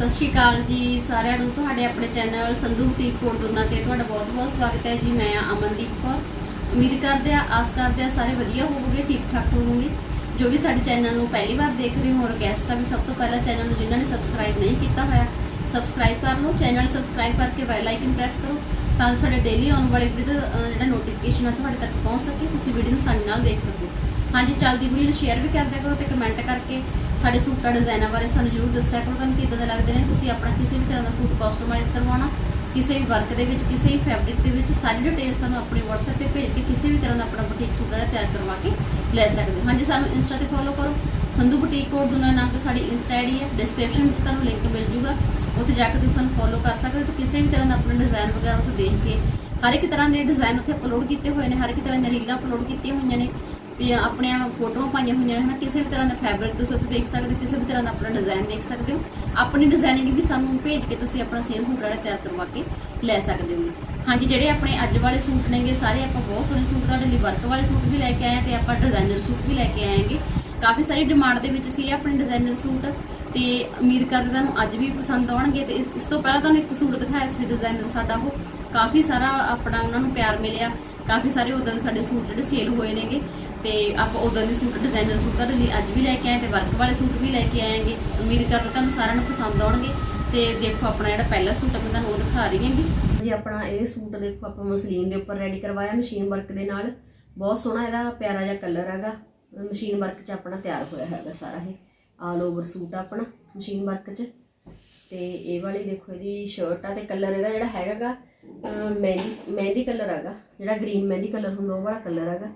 ਸਤਿ ਸ਼੍ਰੀ ਅਕਾਲ ਜੀ ਸਾਰਿਆਂ ਨੂੰ, ਤੁਹਾਡੇ ਆਪਣੇ ਚੈਨਲ ਸੰਧੂ ਬੁਟੀਕ ਕੋਟਦੁਨਾ ਤੇ ਤੁਹਾਡਾ ਬਹੁਤ-ਬਹੁਤ ਸਵਾਗਤ ਹੈ ਜੀ। ਮੈਂ ਅਮਨਦੀਪ ਕੌਰ। ਉਮੀਦ ਕਰਦੇ ਆ ਆਸ ਕਰਦੇ ਆ ਸਾਰੇ ਵਧੀਆ ਹੋਵੋਗੇ, ਠੀਕ ਠਾਕ ਹੋਵੋਗੇ। ਜੋ ਵੀ ਸਾਡੇ ਚੈਨਲ ਨੂੰ ਪਹਿਲੀ ਵਾਰ ਦੇਖ ਰਹੇ ਹੋ ਰਿਕਵੈਸਟ ਆ ਵੀ, ਸਭ ਤੋਂ ਪਹਿਲਾਂ ਚੈਨਲ ਨੂੰ ਜਿਨ੍ਹਾਂ ਨੇ ਸਬਸਕ੍ਰਾਈਬ ਨਹੀਂ ਕੀਤਾ ਹੋਇਆ ਸਬਸਕ੍ਰਾਈਬ ਕਰ ਲਓ। ਚੈਨਲ ਸਬਸਕ੍ਰਾਈਬ ਕਰਕੇ ਬੈਲ ਆਈਕਨ ਪ੍ਰੈਸ ਕਰੋ ਤਾਂ ਜੋ ਸਾਡੇ ਡੇਲੀ ਆਉਣ ਵਾਲੇ ਵੀਡੀਓ ਜਿਹੜਾ ਨੋਟੀਫਿਕੇਸ਼ਨ ਆ, ਤੁਹਾਡੇ ਤੱਕ ਪਹੁੰਚ ਸਕੇ। ਤੁਸੀਂ ਵੀਡੀਓ ਨੂੰ ਸਾਡੇ ਨਾਲ ਦੇਖ ਸਕੋ ਹਾਂਜੀ, ਚੱਲਦੀ ਵੀਡੀਓ ਨੂੰ ਸ਼ੇਅਰ ਵੀ ਕਰਦਿਆ ਕਰੋ ਤੇ ਕਮੈਂਟ ਕਰਕੇ ਸਾਡੇ ਸੂਟਾਂ ਡਿਜ਼ਾਈਨਾਂ ਬਾਰੇ ਸਾਨੂੰ ਜਰੂਰ ਦੱਸਿਆ ਕਰੋ। ਤੁਹਾਨੂੰ ਕਿੱਦਾਂ ਦੇ ਲੱਗਦੇ ਨੇ? ਤੁਸੀਂ ਆਪਣਾ ਕਿਸੇ ਵੀ ਤਰ੍ਹਾਂ ਦਾ ਸੂਟ ਕਸਟਮਾਈਜ਼ ਕਰਵਾਉਣਾ, ਕਿਸੇ ਵੀ ਵਰਕ ਦੇ ਵਿੱਚ, ਕਿਸੇ ਵੀ ਫੈਬਰਿਕ ਦੇ ਵਿੱਚ, ਸਾਰੀ ਡਿਟੇਲ ਸਾਨੂੰ ਆਪਣੇ WhatsApp ਤੇ ਭੇਜ ਕੇ ਕਿਸੇ ਵੀ ਤਰ੍ਹਾਂ ਦਾ ਆਪਣਾ ਬੁਟੀਕ ਸੂਟ ਜਿਹੜਾ ਤਿਆਰ ਕਰਵਾ ਕੇ ਲੈ ਸਕਦੇ ਹੋ। ਹਾਂਜੀ, ਸਾਨੂੰ ਇੰਸਟਾ ਤੇ ਫੋਲੋ ਕਰੋ। ਸੰਧੂ ਬੁਟੀਕ ਕੋਡ ਦੁਨਾ ਨਾਮ ਤੇ ਸਾਡੀ ਇੰਸਟਾ ਆਈਡੀ ਹੈ। ਡਿਸਕ੍ਰਿਪਸ਼ਨ ਵਿੱਚ ਤੁਹਾਨੂੰ ਲਿੰਕ ਮਿਲ ਜੂਗਾ। ਉੱਥੇ ਜਾ ਕੇ ਤੁਸੀਂ ਸਾਨੂੰ ਫੋਲੋ ਕਰ ਸਕਦੇ ਹੋ ਤੇ ਕਿਸੇ ਵੀ ਤਰ੍ਹਾਂ ਦਾ ਆਪਣਾ ਡਿਜ਼ਾਈਨ ਵਗੈਰਾ ਉੱਥੇ ਦੇਖ ਕੇ ਹਰ ਇੱਕ ਤਰ੍ਹਾਂ ਦੇ ਡਿਜ਼ਾਈਨ ਉੱਥੇ ਅਪਲੋਡ ਕੀਤੇ ਹੋਏ ਨੇ, ਹਰ ਇੱਕ ਤਰ੍ਹਾਂ ਦੀਆਂ ਰੀਲਾਂ ਅਪਲੋਡ ਕੀਤੀਆਂ ਹੋਈਆਂ ਨੇ। ਵੀ ਆਪਣੀਆਂ ਫੋਟੋਆਂ ਪਾਈਆਂ ਹੋਈਆਂ ਨੇ, ਹਨਾ? ਕਿਸੇ ਵੀ ਤਰ੍ਹਾਂ ਦਾ ਫੈਬਰਿਕ ਤੁਸੀਂ ਉੱਥੇ ਦੇਖ ਸਕਦੇ ਹੋ, ਕਿਸੇ ਵੀ ਤਰ੍ਹਾਂ ਦਾ ਆਪਣਾ ਡਿਜ਼ਾਈਨ ਦੇਖ ਸਕਦੇ ਹੋ। ਆਪਣੀ ਡਿਜ਼ਾਈਨਿੰਗ ਵੀ ਸਾਨੂੰ ਭੇਜ ਕੇ ਤੁਸੀਂ ਆਪਣਾ ਸੇਲ ਸੂਟ ਜਿਹੜਾ ਤਿਆਰ ਕਰਵਾ ਕੇ ਲੈ ਸਕਦੇ ਹੋ। ਹਾਂਜੀ, ਜਿਹੜੇ ਆਪਣੇ ਅੱਜ ਵਾਲੇ ਸੂਟ ਨੇਗੇ, ਸਾਰੇ ਆਪਾਂ ਬਹੁਤ ਸੋਹਣੇ ਸੂਟ ਤੁਹਾਡੇ ਲਈ ਵਰਕ ਵਾਲੇ ਸੂਟ ਵੀ ਲੈ ਕੇ ਆਏ ਹਾਂ ਤੇ ਆਪਾਂ ਡਿਜ਼ਾਈਨਰ ਸੂਟ ਵੀ ਲੈ ਕੇ ਆਏਗੇ। ਕਾਫੀ ਸਾਰੀ ਡਿਮਾਂਡ ਦੇ ਵਿੱਚ ਸੀ ਆਪਣੇ ਡਿਜ਼ਾਈਨਰ ਸੂਟ ਤੇ ਉਮੀਦ ਕਰਦੇ ਤੁਹਾਨੂੰ ਅੱਜ ਵੀ ਪਸੰਦ ਆਉਣਗੇ ਤੇ ਇਸ ਤੋਂ ਪਹਿਲਾਂ ਤੁਹਾਨੂੰ ਇੱਕ ਸੂਟ ਦਿਖਾਇਆ ਸੀ ਡਿਜ਼ਾਈਨਰ ਸਾਡਾ ਉਹ। ਕਾਫੀ ਸਾਰਾ ਆਪਣਾ ਉਹਨਾਂ ਨੂੰ ਪਿਆਰ ਮਿਲਿਆ, ਕਾਫੀ ਸਾਰੇ ਉਦੋਂ ਦੇ ਸਾਡੇ ਸੂਟ ਜਿਹੜੇ ਸੇਲ ਹੋਏ ਨੇਗੇ। ਤੇ ਆਪਾਂ ਉਦੋਂ ਦੇ ਸੂਟ ਡਿਜ਼ਾਈਨਰ ਸੂਟ ਤੁਹਾਡੇ ਲਈ ਅੱਜ ਵੀ ਲੈ ਕੇ ਆਏ ਤੇ ਵਰਕ ਵਾਲੇ ਸੂਟ ਵੀ ਲੈ ਕੇ ਆਏਗੇ। ਉਮੀਦ ਕਰਦੇ ਤੁਹਾਨੂੰ ਸਾਰਿਆਂ ਨੂੰ ਪਸੰਦ ਆਉਣਗੇ ਤੇ ਦੇਖੋ ਆਪਣਾ ਜਿਹੜਾ ਪਹਿਲਾ ਸੂਟ ਆ, ਮੈਂ ਤੁਹਾਨੂੰ ਉਹ ਦਿਖਾ ਰਹੀ ਹਾਂਗੀ। ਜੀ, ਆਪਣਾ ਇਹ ਸੂਟ ਦੇਖੋ, ਆਪਾਂ ਮਸਲੀਨ ਦੇ ਉੱਪਰ ਰੈਡੀ ਕਰਵਾਇਆ, ਮਸ਼ੀਨ ਵਰਕ ਦੇ ਨਾਲ। ਬਹੁਤ ਸੋਹਣਾ ਇਹਦਾ, ਪਿਆਰਾ ਜਿਹਾ ਕਲਰ ਹੈਗਾ। ਮਸ਼ੀਨ ਵਰਕ 'ਚ ਆਪਣਾ ਤਿਆਰ ਹੋਇਆ ਹੈਗਾ ਸਾਰਾ ਇਹ। ਆਲ ਓਵਰ ਸੂਟ ਆਪਣਾ, ਮਸ਼ੀਨ ਵਰਕ 'ਚ। ਤੇ ਇਹ ਵਾਲੀ ਦੇਖੋ ਇਹਦੀ ਸ਼ਰਟ ਆ ਤੇ ਕਲਰ ਇਹਦਾ ਜਿਹੜਾ ਹੈਗਾਗਾ ਮਹਿੰਦੀ ਮਹਿੰਦੀ ਕਲਰ ਹੈਗਾ। ਜਿਹੜਾ ਗ੍ਰੀਨ ਮਹਿੰਦੀ ਕਲਰ ਹੁੰਦਾ, ਉਹ ਵਾਲਾ ਕਲਰ ਹੈਗਾ।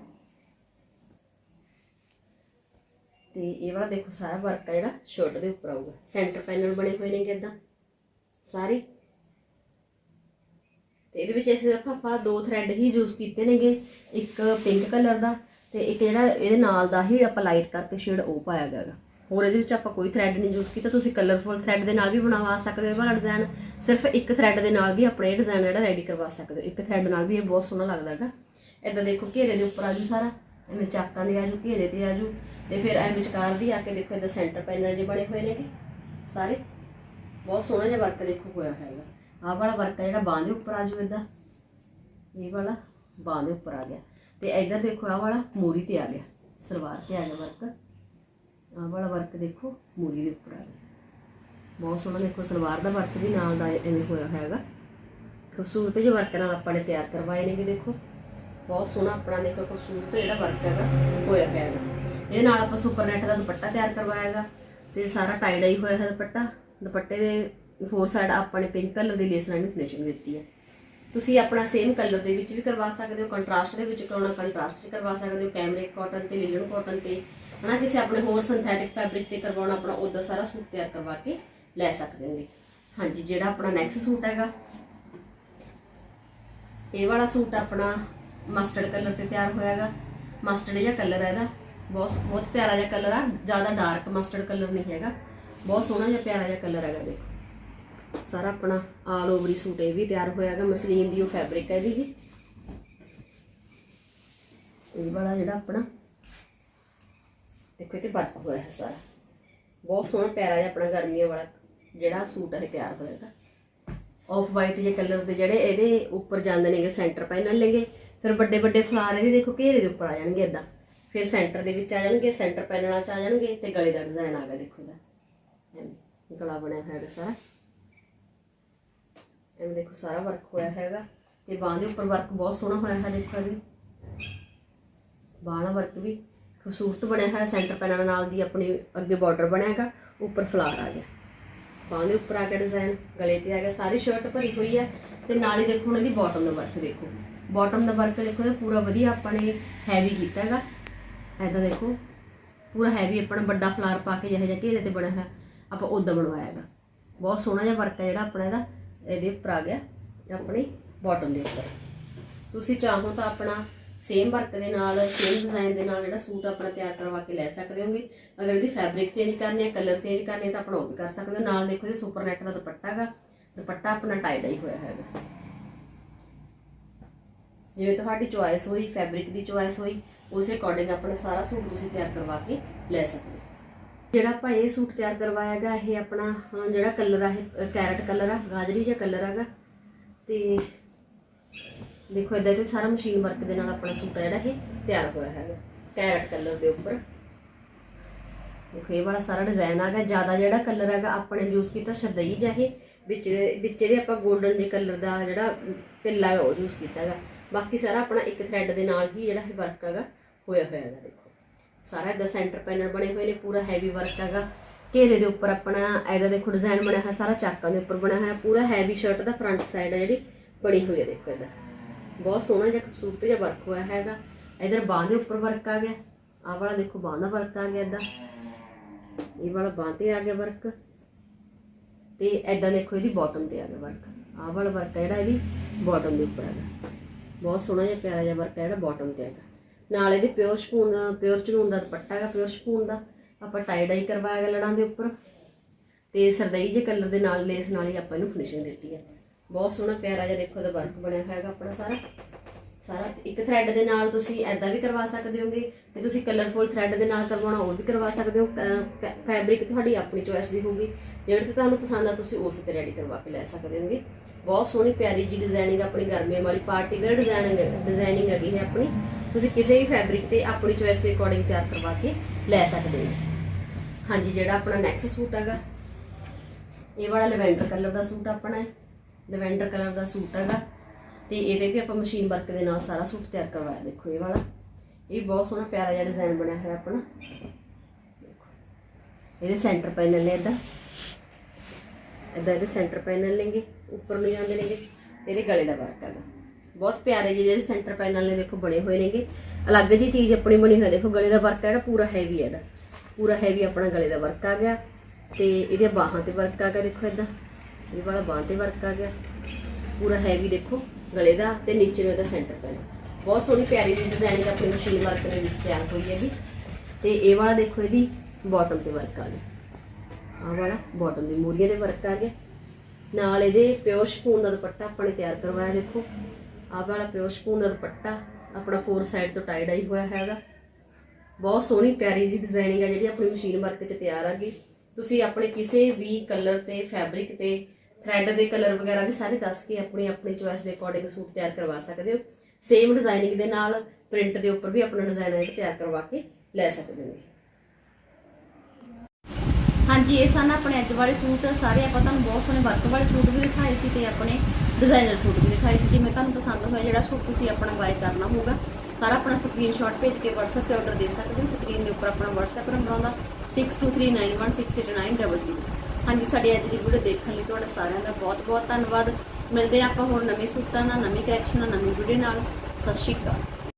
ਤੇ ਇਹ ਵਾਲਾ ਦੇਖੋ ਸਾਰਾ ਵਰਕ ਆ ਜਿਹੜਾ ਸ਼ਰਟ ਦੇ ਉੱਪਰ ਆਊਗਾ। ਸੈਂਟਰ ਪੈਨਲ ਬਣੇ ਹੋਏ ਨੇਗੇ ਇਦਾਂ, ਸਾਰੇ। ਤੇ ਇਹਦੇ ਵਿੱਚ ਸਿਰਫ ਆਪਾਂ ਦੋ ਥ੍ਰੈਡ ਹੀ ਯੂਜ਼ ਕੀਤੇ ਨੇਗੇ, ਇੱਕ ਪਿੰਕ ਕਲਰ ਦਾ ਤੇ ਇੱਕ ਜਿਹੜਾ ਇਹਦੇ ਨਾਲ ਦਾ ਹੀ ਆਪਾਂ ਲਾਈਟ ਕਰਕੇ ਸ਼ੇਡ ਉਹ ਪਾਇਆ ਗਿਆ ਹੈਗਾ। ਹੋਰ ਇਹਦੇ ਵਿੱਚ ਆਪਾਂ ਕੋਈ ਥ੍ਰੈਡ ਨਹੀਂ ਯੂਜ਼ ਕੀਤਾ, ਤੁਸੀਂ ਕਲਰਫੁਲ ਥ੍ਰੈਡ ਦੇ ਨਾਲ ਵੀ ਬਣਵਾ ਸਕਦੇ ਹੋ ਇਹ ਵਾਲਾ ਡਿਜ਼ਾਈਨ ਸਿਰਫ ਇੱਕ ਥ੍ਰੈਡ ਦੇ ਨਾਲ ਵੀ ਆਪਣੇ ਇਹ ਡਿਜ਼ਾਈਨ ਜਿਹੜਾ ਰੈਡੀ ਕਰਵਾ ਸਕਦੇ ਹੋ। ਇੱਕ ਥ੍ਰੈਡ ਨਾਲ ਵੀ ਇਹ ਬਹੁਤ ਸੋਹਣਾ ਲੱਗਦਾ ਹੈਗਾ। ਇਦਾਂ ਦੇਖੋ ਘੇਰੇ ਦੇ ਉੱਪਰ ਆਜੂ ਸਾਰਾ। ਐਵੇਂ ਚਾਕਾਂ ਦੇ ਆਜੂ, ਘੇਰੇ ਤੇ ਆਜੂ ਤੇ ਫਿਰ ਐ ਵਿਚਕਾਰ ਦੀ ਆ ਕੇ ਦੇਖੋ ਇਹਦਾ ਸੈਂਟਰ ਪੈਨਲ ਜੇ ਬਣੇ ਹੋਏ ਨੇਗੇ, ਸਾਰੇ। ਬਹੁਤ ਸੋਹਣਾ ਜਿਹਾ ਵਰਕ ਦੇਖੋ ਹੋਇਆ ਹੈਗਾ। ਆਹ ਵਾਲਾ ਵਰਕ ਹੈ ਜਿਹੜਾ ਬਾਂਹ ਦੇ ਉੱਪਰ ਆਜੂ ਇਦਾਂ। ਇਹ ਵਾਲਾ ਬਾਂਹ ਦੇ ਉੱਪਰ ਆ ਗਿਆ। ਤੇ ਇਧਰ ਦੇਖੋ ਆਹ ਵਾਲਾ ਮੂਰੀ ਤੇ ਆ ਗਿਆ, ਸਲਵਾਰ ਤੇ ਆ ਗਿਆ ਵਰਕ ਆਹ ਵਾਲਾ ਵਰਕ ਦੇਖੋ ਮੂਰੀ ਦੇ ਉੱਪਰ ਆ ਗਿਆ। ਬਹੁਤ ਸੋਹਣਾ ਦੇਖੋ ਸਲਵਾਰ ਦਾ ਵਰਕ ਵੀ ਨਾਲ ਦਾ ਐਵੇਂ ਹੋਇਆ ਹੈਗਾ। ਖੂਬਸੂਰਤ ਜਿਹੇ ਵਰਕ ਨਾਲ ਆਪਾਂ ਨੇ ਤਿਆਰ ਕਰਵਾਏ ਨੇਗੇ ਦੇਖੋ। ਬਹੁਤ ਸੋਹਣਾ ਆਪਣਾ ਦੇਖੋ ਖੂਬਸੂਰਤ ਜਿਹੜਾ ਵਰਕ ਹੈਗਾ, ਹੋਇਆ ਹੋਇਆ ਹੈਗਾ ਇਹਦੇ ਨਾਲ ਆਪਾਂ ਸੁਪਰ ਨੈਟ ਦਾ ਦੁਪੱਟਾ ਤਿਆਰ ਕਰਵਾਇਆ ਹੈਗਾ ਤੇ ਸਾਰਾ ਟਾਈ ਡਾਈ ਹੋਇਆ ਹੈ ਦੁਪੱਟਾ। ਦੁਪੱਟੇ ਦੇ ਫੋਰ ਸਾਈਡ ਆਪਾਂ ਨੇ ਪਿੰਕ ਕਲਰ ਦੀ ਲੇਸ ਲਾਈਨ ਫਿਨਿਸ਼ਿੰਗ ਦਿੱਤੀ ਹੈ। ਤੁਸੀਂ ਆਪਣਾ ਸੇਮ ਕਲਰ ਦੇ ਵਿੱਚ ਵੀ ਕਰਵਾ ਸਕਦੇ ਹੋ ਕੰਟਰਾਸਟ ਦੇ ਵਿੱਚ ਕਰਾਉਣਾ ਕੰਟਰਾਸਟ 'ਚ ਕਰਵਾ ਸਕਦੇ ਹੋ ਕੈਮਰਿਕ ਕਾਟਨ ਤੇ ਲਿਲਨ ਕਾਟਨ ਤੇ। ਹਨਾ, ਕਿਸੇ ਆਪਣੇ ਹੋਰ ਸਿੰਥੈਟਿਕ ਫੈਬਰਿਕ ਤੇ ਕਰਵਾਉਣਾ ਆਪਣਾ ਉਹਦਾ ਸਾਰਾ ਸੂਟ ਤਿਆਰ ਕਰਵਾ ਕੇ ਲੈ ਸਕਦੇ ਹੋਗੇ ਹਾਂਜੀ, ਜਿਹੜਾ ਆਪਣਾ ਨੈਕਸਟ ਸੂਟ ਹੈਗਾ, ਇਹ ਵਾਲਾ ਸੂਟ ਆਪਣਾ ਮਸਟਰਡ ਕਲਰ ਤੇ ਤਿਆਰ ਹੋਇਆ ਹੈਗਾ ਮਸਟਰਡ ਜਿਹਾ ਕਲਰ ਹੈ ਇਹਦਾ। ਬਹੁਤ ਬਹੁਤ ਪਿਆਰਾ ਜਿਹਾ ਕਲਰ ਆ। ਜ਼ਿਆਦਾ ਡਾਰਕ ਮਸਟਰਡ ਕਲਰ ਨਹੀਂ ਹੈਗਾ। ਬਹੁਤ ਸੋਹਣਾ ਜਿਹਾ ਪਿਆਰਾ ਜਿਹਾ ਕਲਰ ਹੈਗਾ, ਦੇਖੋ। ਸਾਰਾ ਆਪਣਾ ਆਲ ਓਵਰ ਹੀ ਸੂਟ ਇਹ ਵੀ ਤਿਆਰ ਹੋਇਆ ਹੈਗਾ ਮਸਲੀਨ ਦੀ ਉਹ ਫੈਬਰਿਕ ਹੈ ਇਹਦੀ ਵੀ। ਇਹ ਵਾਲਾ ਜਿਹੜਾ ਆਪਣਾ, ਦੇਖੋ ਇਹ ਤੇ ਵਰਕ ਹੋਇਆ ਹੈ ਸਾਰਾ। ਬਹੁਤ ਸੋਹਣਾ ਪਿਆਰਾ ਜਿਹਾ ਆਪਣਾ ਗਰਮੀਆਂ ਵਾਲਾ ਜਿਹੜਾ ਸੂਟ ਹੈ ਤਿਆਰ ਹੋਇਆ ਹੈਗਾ ਆਫ ਵਾਈਟ ਜੇ ਕਲਰ ਦੇ ਜਿਹੜੇ ਇਹਦੇ ਉੱਪਰ ਜਾਂਦੇ ਨੇਗੇ ਸੈਂਟਰ ਪੈਨਲ ਲੈਗੇ ਫਿਰ ਵੱਡੇ ਵੱਡੇ ਫਲਾਰ ਇਹਦੇ ਦੇਖੋ ਘੇਰੇ ਦੇ ਉੱਪਰ ਆ ਜਾਣਗੇ ਇਦਾਂ ਫਿਰ ਸੈਂਟਰ ਦੇ ਵਿੱਚ ਆ ਜਾਣਗੇ ਸੈਂਟਰ ਪੈਨਲਾਂ 'ਚ ਆ ਜਾਣਗੇ ਤੇ ਗਲੇ ਦਾ ਡਿਜ਼ਾਈਨ ਆ ਗਿਆ, ਦੇਖੋ ਦਾ ਐਵੇਂ, ਗਲਾ ਬਣਿਆ ਹੋਇਆ ਸਾਰਾ। ਐਵੇਂ ਦੇਖੋ ਸਾਰਾ ਵਰਕ ਹੋਇਆ ਹੈਗਾ। ਤੇ ਬਾਹਾਂ ਦੇ ਉੱਪਰ ਵਰਕ ਬਹੁਤ ਸੋਹਣਾ ਹੋਇਆ ਹੈ, ਦੇਖੋ ਇਹਦੇ ਬਾਹਾਂ ਦਾ ਵਰਕ ਵੀ ਖੂਬਸੂਰਤ ਬਣਿਆ ਹੋਇਆ ਸੈਂਟਰ ਪੈਨਲ ਨਾਲ ਦੀ ਆਪਣੀ ਅੱਗੇ ਬਾਰਡਰ ਬਣਿਆ ਹੈਗਾ, ਉੱਪਰ ਫਲਾਰ ਆ ਗਿਆ। ਬਾਹਾਂ ਦੇ ਉੱਪਰ ਆ ਗਿਆ ਡਿਜ਼ਾਈਨ ਗਲੇ ਤੇ ਆ ਗਿਆ, ਸਾਰੀ ਸ਼ਰਟ ਭਰੀ ਹੋਈ ਹੈ। ਤੇ ਨਾਲ ਹੀ ਦੇਖੋ ਉਹਨਾਂ ਦੀ ਬਾਟਮ ਦਾ ਵਰਕ ਦੇਖੋ। ਬਾਟਮ ਦਾ ਵਰਕ ਦੇਖੋ ਇਹ ਪੂਰਾ ਵਧੀਆ ਆਪਾਂ ਨੇ ਹੈਵੀ ਕੀਤਾ ਹੈਗਾ। ਐਦਾਂ ਦੇਖੋ, ਪੂਰਾ ਹੈਵੀ ਆਪਣਾ ਵੱਡਾ ਫਲਾਰ ਪਾ ਕੇ ਜਿਹੋ ਜਿਹਾ ਘੇਰੇ ਤੇ ਬਣਿਆ ਹੋਇਆ, ਆਪਾਂ ਉਦਾਂ ਬਣਵਾਇਆ ਹੈਗਾ। ਬਹੁਤ ਸੋਹਣਾ ਜਿਹਾ ਵਰਕ ਹੈ ਜਿਹੜਾ ਆਪਣਾ ਇਹਦਾ, ਇਹਦੇ ਉੱਪਰ ਆ ਗਿਆ ਆਪਣੀ ਬਾਟਮ ਦੇ ਉੱਪਰ। ਤੁਸੀਂ ਚਾਹੋ ਤਾਂ ਆਪਣਾ ਸੇਮ ਵਰਕ ਦੇ ਨਾਲ ਸੇਮ ਡਿਜ਼ਾਈਨ ਦੇ ਨਾਲ ਜਿਹੜਾ ਸੂਟ ਆਪਣਾ ਤਿਆਰ ਕਰਵਾ ਕੇ ਲੈ ਸਕਦੇ ਹੋਗੇ। ਅਗਰ ਇਹਦੀ ਫੈਬਰਿਕ ਚੇਂਜ ਕਰਨੀ ਹੈ ਕਲਰ ਚੇਂਜ ਕਰਨੇ ਤਾਂ ਆਪਣਾ ਉਹ ਵੀ ਕਰ ਸਕਦੇ ਹੋ। ਨਾਲ ਦੇਖੋ ਇਹ ਸੁਪਰ ਨੈਟ ਦਾ ਦੁਪੱਟਾ ਹੈਗਾ। ਦੁਪੱਟਾ ਆਪਣਾ ਟਾਈ ਡਾਈ ਹੋਇਆ ਹੈਗਾ। ਜਿਵੇਂ ਤੁਹਾਡੀ ਚੁਆਇਸ ਹੋਈ ਫੈਬਰਿਕ ਦੀ ਚੁਆਇਸ ਹੋਈ, ਉਸ ਅਕੋਰਡਿੰਗ ਆਪਣਾ ਸਾਰਾ ਸੂਟ ਤੁਸੀਂ ਤਿਆਰ ਕਰਵਾ ਕੇ ਲੈ ਸਕਦੇ ਹੋ। ਜਿਹੜਾ ਆਪਾਂ ਇਹ ਸੂਟ ਤਿਆਰ ਕਰਵਾਇਆ ਹੈਗਾ, ਇਹ ਆਪਣਾ ਜਿਹੜਾ ਕਲਰ ਆ, ਇਹ ਕੈਰਟ ਕਲਰ ਆ, ਗਾਜਰੀ ਜਿਹਾ ਕਲਰ ਹੈਗਾ। ਤੇ ਦੇਖੋ ਇਦਾਂ ਤੇ ਸਾਰਾ ਮਸ਼ੀਨ ਵਰਕ ਦੇ ਨਾਲ ਆਪਣਾ ਸੂਟ ਆ ਜਿਹੜਾ ਇਹ ਤਿਆਰ ਹੋਇਆ ਹੈਗਾ ਕੈਰਟ ਕਲਰ ਦੇ ਉੱਪਰ। ਦੇਖੋ, ਇਹ ਵਾਲਾ ਸਾਰਾ ਡਿਜ਼ਾਈਨ ਆ ਗਿਆ ਜ਼ਿਆਦਾ ਜਿਹੜਾ ਕਲਰ ਹੈਗਾ ਆਪਣੇ ਯੂਜ਼ ਕੀਤਾ ਸ਼ਰਦਈ ਜਿਹਾ ਇਹ, ਵਿੱਚ ਵਿੱਚ ਇਹਦੇ ਆਪਾਂ 골ਡਨ ਜੇ ਕਲਰ ਦਾ ਜਿਹੜਾ ਤਿੱਲਾ ਹੈਗਾ ਉਹ ਯੂਜ਼ ਕੀਤਾ ਹੈਗਾ। ਬਾਕੀ ਸਾਰਾ ਆਪਣਾ ਇੱਕ ਥ੍ਰੈਡ ਦੇ ਨਾਲ ਹੀ ਜਿਹੜਾ ਇਹ ਵਰਕ ਹੈਗਾ, ਹੋਇਆ ਹੋਇਆ ਹੈਗਾ, ਦੇਖੋ। ਸਾਰਾ ਇਹਦਾ ਸੈਂਟਰ ਪੈਨਲ ਬਣੇ ਹੋਏ ਨੇ, ਪੂਰਾ ਹੈਵੀ ਵਰਕ ਹੈਗਾ। ਘੇਰੇ ਦੇ ਉੱਪਰ ਆਪਣਾ ਇਹਦਾ ਦੇਖੋ ਡਿਜ਼ਾਈਨ ਬਣਿਆ ਹੋਇਆ, ਸਾਰਾ ਚਾਕਾਂ ਦੇ ਉੱਪਰ ਬਣਿਆ ਹੋਇਆ, ਪੂਰਾ ਹੈਵੀ ਸ਼ਰਟ ਦਾ ਫਰੰਟ ਸਾਈਡ ਹੈ ਜਿਹੜੀ, ਬਣੀ ਹੋਈ ਹੈ, ਦੇਖੋ ਇਹਦਾ ਬਹੁਤ ਸੋਹਣਾ ਜਿਹਾ ਖੂਬਸੂਰਤ ਜਿਹਾ ਵਰਕ ਹੋਇਆ ਹੈਗਾ। ਇਧਰ ਬਾਂਹ ਦੇ ਉੱਪਰ ਵਰਕ ਆ ਗਿਆ। ਆਹ ਵਾਲਾ ਦੇਖੋ ਬਾਂਹ ਦਾ ਵਰਕ ਆ ਗਿਆ ਇਦਾਂ। ਇਹ ਵਾਲਾ ਬਾਂਹ ਤੇ ਆ ਗਿਆ ਵਰਕ ਤੇ ਐਦਾਂ ਦੇਖੋ ਇਹਦੀ ਬਾਟਮ ਤੇ ਆ ਗਿਆ ਵਰਕ ਆਹ ਵਾਲਾ ਵਰਕ ਹੈ ਜਿਹੜਾ, ਇਹਦੀ ਬਾਟਮ ਦੇ ਉੱਪਰ ਹੈਗਾ ਬਹੁਤ ਸੋਹਣਾ ਜਿਹਾ ਪਿਆਰਾ ਜਿਹਾ ਵਰਕ ਹੈ ਜਿਹੜਾ ਬਾਟਮ ਤੇ ਹੈਗਾ। ਨਾਲ ਇਹਦੇ ਪਿਓਰ ਸਪੂਨ ਦਾ ਪਿਓਰ ਚਨੂਨ ਦਾ ਦੁਪੱਟਾ ਹੈਗਾ ਪਿਓਰ ਸਪੂਨ ਦਾ। ਆਪਾਂ ਟਾਈ ਡਾਈ ਕਰਵਾਇਆ ਗਿਆ ਲੜਾਂ ਦੇ ਉੱਪਰ। ਤੇ ਸਰਦਈ ਜੇ ਕਲਰ ਦੇ ਨਾਲ ਲੇਸ ਨਾਲ ਹੀ ਆਪਾਂ ਇਹਨੂੰ ਫਿਨਿਸ਼ਿੰਗ ਦਿੱਤੀ ਹੈ ਬਹੁਤ ਸੋਹਣਾ ਪਿਆਰਾ ਜਿਹਾ ਦੇਖੋ ਇਹਦਾ ਵਰਕ ਬਣਿਆ ਹੋਇਆ ਹੈਗਾ ਆਪਣਾ ਸਾਰਾ। ਸਾਰਾ ਇੱਕ ਥ੍ਰੈਡ ਦੇ ਨਾਲ ਤੁਸੀਂ ਐਦਾਂ ਵੀ ਕਰਵਾ ਸਕਦੇ ਹੋਗੇ। ਜੇ ਤੁਸੀਂ ਕਲਰਫੁਲ ਥ੍ਰੈਡ ਦੇ ਨਾਲ ਕਰਵਾਉਣਾ, ਉਹ ਵੀ ਕਰਵਾ ਸਕਦੇ ਹੋ। ਫੈਬਰਿਕ ਤੁਹਾਡੀ ਆਪਣੀ ਚੋਇਸ ਦੀ ਹੋਊਗੀ। ਜਿਹੜੇ ਤੇ ਤੁਹਾਨੂੰ ਪਸੰਦ ਆ, ਤੁਸੀਂ ਉਸ ਤੇ ਰੈਡੀ ਕਰਵਾ ਕੇ ਲੈ ਸਕਦੇ ਹੋਗੇ। ਬਹੁਤ ਸੋਹਣੀ ਪਿਆਰੀ ਜੀ ਡਿਜ਼ਾਈਨਿੰਗ ਆਪਣੀ ਗਰਮੀਆਂ ਵਾਲੀ ਪਾਰਟੀ ਵੇਅਰ ਡਿਜ਼ਾਈਨਿੰਗ ਡਿਜ਼ਾਈਨਿੰਗ ਹੈਗੀ ਹੈ ਆਪਣੀ। ਤੁਸੀਂ ਕਿਸੇ ਵੀ ਫੈਬਰਿਕ ਤੇ ਆਪਣੀ ਚੋਇਸ ਦੇ ਅਕੋਰਡਿੰਗ ਤਿਆਰ ਕਰਵਾ ਕੇ ਲੈ ਸਕਦੇ ਹੋ। ਹਾਂਜੀ, ਜਿਹੜਾ ਆਪਣਾ ਨੈਕਸਟ ਸੂਟ ਹੈਗਾ, ਇਹ ਵਾਲਾ ਲਵੈਂਡਰ ਕਲਰ ਦਾ ਸੂਟ ਆਪਣਾ ਹੈ। ਲਵੈਂਡਰ ਕਲਰ ਦਾ ਸੂਟ ਹੈਗਾ। ਤੇ ਇਹਦੇ ਵੀ ਆਪਾਂ ਮਸ਼ੀਨ ਵਰਕ ਦੇ ਨਾਲ ਸਾਰਾ ਸੂਟ ਤਿਆਰ ਕਰਵਾਇਆ ਦੇਖੋ ਇਹ ਵਾਲਾ। ਇਹ ਵੀ ਬਹੁਤ ਸੋਹਣਾ ਪਿਆਰਾ ਜਿਹਾ ਡਿਜ਼ਾਈਨ ਬਣਿਆ ਹੋਇਆ ਆਪਣਾ। ਇਹਦੇ ਸੈਂਟਰ ਪੈਨਲ ਨੇ ਇਦਾਂ ਇਦਾਂ ਇਹਦੇ ਸੈਂਟਰ ਪੈਨਲ ਨੇਗੇ ਉੱਪਰ ਨੂੰ ਜਾਂਦੇ ਨੇਗੇ ਤੇ ਇਹਦੇ ਗਲੇ ਦਾ ਵਰਕ ਹੈਗਾ ਬਹੁਤ ਪਿਆਰੇ ਜਿਹੇ ਜਿਹੜੇ ਸੈਂਟਰ ਪੈਨਲ ਨੇ ਦੇਖੋ ਬਣੇ ਹੋਏ ਨੇਗੇ ਅਲੱਗ ਜੀ ਚੀਜ਼ ਆਪਣੀ ਬਣੀ ਹੋਈ ਦੇਖੋ ਗਲੇ ਦਾ ਵਰਕ ਹੈ ਜਿਹੜਾ ਪੂਰਾ ਹੈਵੀ ਹੈ ਇਹਦਾ ਪੂਰਾ ਹੈਵੀ ਆਪਣਾ ਗਲੇ ਦਾ ਵਰਕ ਆ ਗਿਆ ਤੇ ਇਹਦੇ ਬਾਹਾਂ ਤੇ ਵਰਕ ਆ ਗਿਆ ਦੇਖੋ ਇਦਾਂ ਇਹ ਵਾਲਾ ਬਾਹਾਂ ਤੇ ਵਰਕ ਆ ਗਿਆ ਪੂਰਾ ਹੈਵੀ ਦੇਖੋ ਗਲੇ ਦਾ ਤੇ ਨੀਚੇ ਨੂੰ ਇਹਦਾ ਸੈਂਟਰ ਪੈਨਲ ਬਹੁਤ ਸੋਹਣੀ ਪਿਆਰੀ ਜਿਹੀ ਡਿਜ਼ਾਈਨਿੰਗ ਆਪਣੀ ਮਸ਼ੀਨ ਵਰਕ ਦੇ ਵਿੱਚ ਤਿਆਰ ਹੋਈ ਹੈਗੀ ਤੇ ਇਹ ਵਾਲਾ ਦੇਖੋ ਇਹਦੀ ਬਾਟਮ ਤੇ ਵਰਕ ਆ ਗਿਆ ਆਹ ਵਾਲਾ ਬਾਟਮ ਦੀ ਮੂਰੀਆਂ ਦੇ ਵਰਕ ਆ ਗਿਆ ਨਾਲ ਇਹਦੇ ਪਿਓਰ ਸ਼ਪੂਨ ਦਾ ਦੁਪੱਟਾ ਆਪਾਂ ਨੇ ਤਿਆਰ ਕਰਵਾਇਆ, ਦੇਖੋ। ਆਹ ਵਾਲਾ ਪਿਓਰ ਸ਼ਪੂਨ ਦਾ ਦੁਪੱਟਾ, ਆਪਣਾ ਫੋਰ ਸਾਈਡ ਤੋਂ ਟਾਈ ਡਾਈ ਹੋਇਆ ਹੈਗਾ ਬਹੁਤ ਸੋਹਣੀ, ਪਿਆਰੀ ਜੀ ਡਿਜ਼ਾਈਨਿੰਗ ਆ ਜਿਹੜੀ ਆਪਣੀ ਮਸ਼ੀਨ ਵਰਕ 'ਚ ਤਿਆਰ ਆ ਗਈ। ਤੁਸੀਂ ਆਪਣੇ ਕਿਸੇ ਵੀ ਕਲਰ ਤੇ ਫੈਬਰਿਕ ਤੇ ਥ੍ਰੈਡ ਦੇ ਕਲਰ ਵਗੈਰਾ ਵੀ ਸਾਰੇ ਦੱਸ ਕੇ ਆਪਣੀ ਆਪਣੀ ਚੋਇਸ ਦੇ ਅਕੋਰਡਿੰਗ ਸੂਟ ਤਿਆਰ ਕਰਵਾ ਸਕਦੇ ਹੋ। ਸੇਮ ਡਿਜ਼ਾਈਨਿੰਗ ਦੇ ਨਾਲ ਪ੍ਰਿੰਟ ਦੇ ਉੱਪਰ ਵੀ ਆਪਣਾ ਡਿਜ਼ਾਈਨ ਤਿਆਰ ਕਰਵਾ ਕੇ ਲੈ ਸਕਦੇ ਹੋ ਹਾਂਜੀ, ਇਹ ਸਨ ਆਪਣੇ ਅੱਜ ਵਾਲੇ ਸੂਟ। ਸਾਰੇ ਆਪਾਂ ਤੁਹਾਨੂੰ ਬਹੁਤ ਸੋਹਣੇ ਵਰਕ ਵਾਲੇ ਸੂਟ ਵੀ ਦਿਖਾਏ ਸੀ ਤੇ ਆਪਣੇ ਡਿਜ਼ਾਈਨਰ ਸੂਟ ਵੀ ਦਿਖਾਏ ਸੀ, ਜਿਵੇਂ ਤੁਹਾਨੂੰ ਪਸੰਦ ਹੋਇਆ ਜਿਹੜਾ ਸੂਟ ਤੁਸੀਂ ਆਪਣਾ ਬਾਏ ਕਰਨਾ ਹੋਊਗਾ। ਸਾਰਾ ਆਪਣਾ ਸਕਰੀਨਸ਼ਾਟ ਭੇਜ ਕੇ WhatsApp ਤੇ ਆਰਡਰ ਦੇ ਸਕਦੇ ਹੋ। ਸਕਰੀਨ ਦੇ ਉੱਪਰ ਆਪਣਾ WhatsApp ਨੰਬਰ ਆਉਂਦਾ 6239168900 ਹਾਂਜੀ, ਸਾਡੇ ਅੱਜ ਦੀ ਵੀਡੀਓ ਦੇਖਣ ਲਈ ਤੁਹਾਡਾ ਸਾਰਿਆਂ ਦਾ ਬਹੁਤ ਬਹੁਤ ਧੰਨਵਾਦ। ਮਿਲਦੇ ਹਾਂ ਆਪਾਂ ਹੋਰ ਨਵੇਂ ਸੂਟਾਂ ਨਾਲ, ਨਵੀਂ ਕਲੈਕਸ਼ਨ ਨਾਲ, ਨਵੀਂ ਵੀਡੀਓ ਨਾਲ। ਸਤਿ ਸ਼੍ਰੀ ਅਕਾਲ।